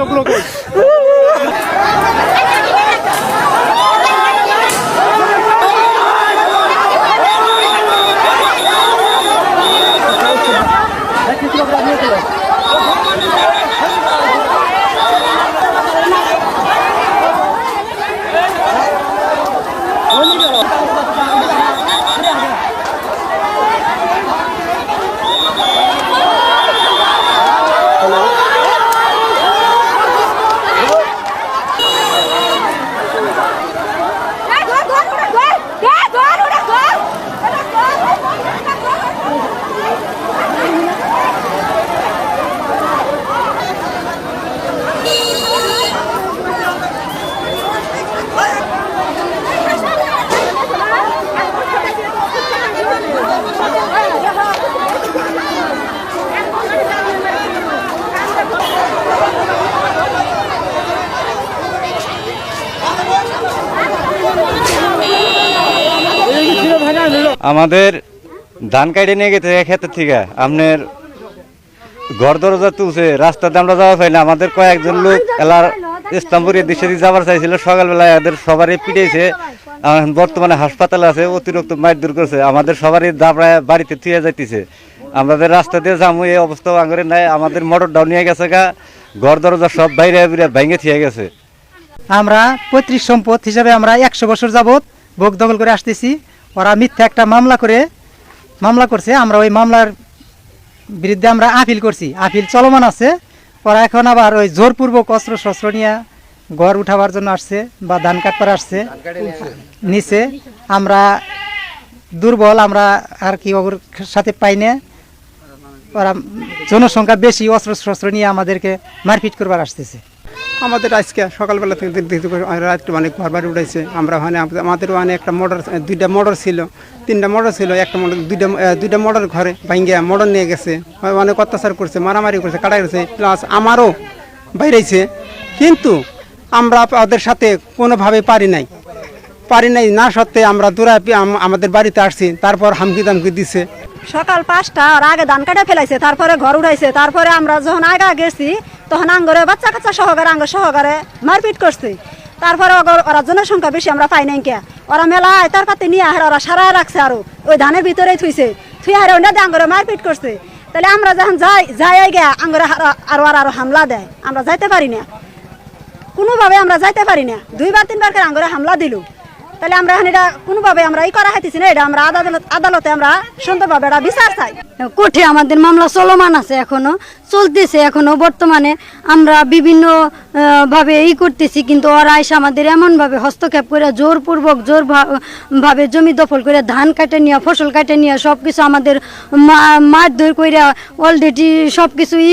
ওগুলো কই আমাদের ধান কাটে নিয়ে গেছে ক্ষেতের থেকে। আপনার ঘর দরজা তুলছে রাস্তাতে আমরা যাওয়া পাই না। আমাদের কয়েকজন লোক এলার ইসলামপুরের দিশে দিয়ে যাবার চাইছিল। সকালবেলায় এদের সবারই এখন বর্তমানে হাসপাতাল আছে, অতিরিক্ত মারধর করছে। আমাদের সবারই দাবড়ায় বাড়িতে থুয়ে যাইতেছে। আমাদের রাস্তা দিয়ে যাব এই অবস্থা আঙরে নাই। আমাদের মোটর ডাউন নিয়ে গেছে গা। ঘর দরজা সব বাইরে বাইরে ভেঙে থিয়ে গেছে। আমরা পৈতৃক সম্পদ হিসাবে আমরা একশো বছর যাবৎ ভোগ দখল করে আসতেছি। ওরা মিথ্যা একটা মামলা করে মামলা করছে, আমরা ওই মামলার বিরুদ্ধে আমরা আপিল করছি। আপিল চলমান আছে, ওরা এখন আবার ওই জোরপূর্বক অস্ত্র শস্ত্র নিয়ে ঘর উঠাবার জন্য আসছে বা ধান কাটবার আসছে। নিচে আমরা দুর্বল, আমরা আর কি ওর সাথে পাই না। ওরা জনসংখ্যা বেশি অস্ত্র শস্ত্র নিয়ে আমাদেরকে মারপিট করবার আসতেছে। আমাদের আজকে সকালবেলা থেকে রাত্রে অনেক ঘর বাড়ি উঠেছে আমরা ওখানে আমাদের- ওখানে একটা মোটর দুইটা মোটর ছিল। তিনটা মোটর ছিল, একটা মোটর দুইটা দুইটা মোটর ঘরে ভাঙ্গিয়া মোটর নিয়ে গেছে। অনেক অত্যাচার করছে, মারামারি করছে কাটা গেছে প্লাস আমারও বাইরেছে। কিন্তু আমরা ওদের সাথে কোনোভাবে পারি নাই। পারি নাই, না সত্ত্বে আমরা দূরা আমাদের বাড়িতে আসছি, তারপর হামকি দামকি দিছে। সকাল পাঁচটা আর আগে ধান কাটা ফেলাইছে, তারপরে ঘর উঠাইছে তারপরে আমরা যখন আগা গেছি তখন আঙ্গরে, বাচ্চা কাচ্চা সহকারে, আঙ্গ সহকারে মারপিট করছে। তারপরে ওরা জনসংখ্যা বেশি, আমরা পাই নাই কে ওরা মেলা তার পাতে নিয়ে আহার, ওরা সারায় রাখছে আরও। ওই ধানের ভিতরে থুইছে। থুই হারে ওটা আঙ্গরে মারপিট করছে। তাহলে আমরা যখন যাই যাই গিয়া আঙ্গরে আরও আর আরও হামলা দেয়। আমরা যাইতে পারি না। কোনোভাবে আমরা যাইতে পারি না। দুইবার, তিনবার করে আঙ্গরে হামলা দিল। তাহলে আমরা এখন এটা কোনোভাবে আমরা ই করা হাইতেছি না, এটা আমরা আদালত আদালতে আমরা সুন্দরভাবে এটা বিচার চাই। কোর্টে আমাদের মামলা চলমান আছে এখনও, চলতেছে এখনও। বর্তমানে আমরা বিভিন্ন ভাবে ই করতেছি, কিন্তু ওরা এসে আমাদের এমনভাবে হস্তক্ষেপ করে জোরপূর্বক জোর ভাবে জমি দখল করে ধান কাটে নিয়ে, ফসল কাটে নিয়ে সব কিছু আমাদের মারধর করে অলরেডি সব কিছু ই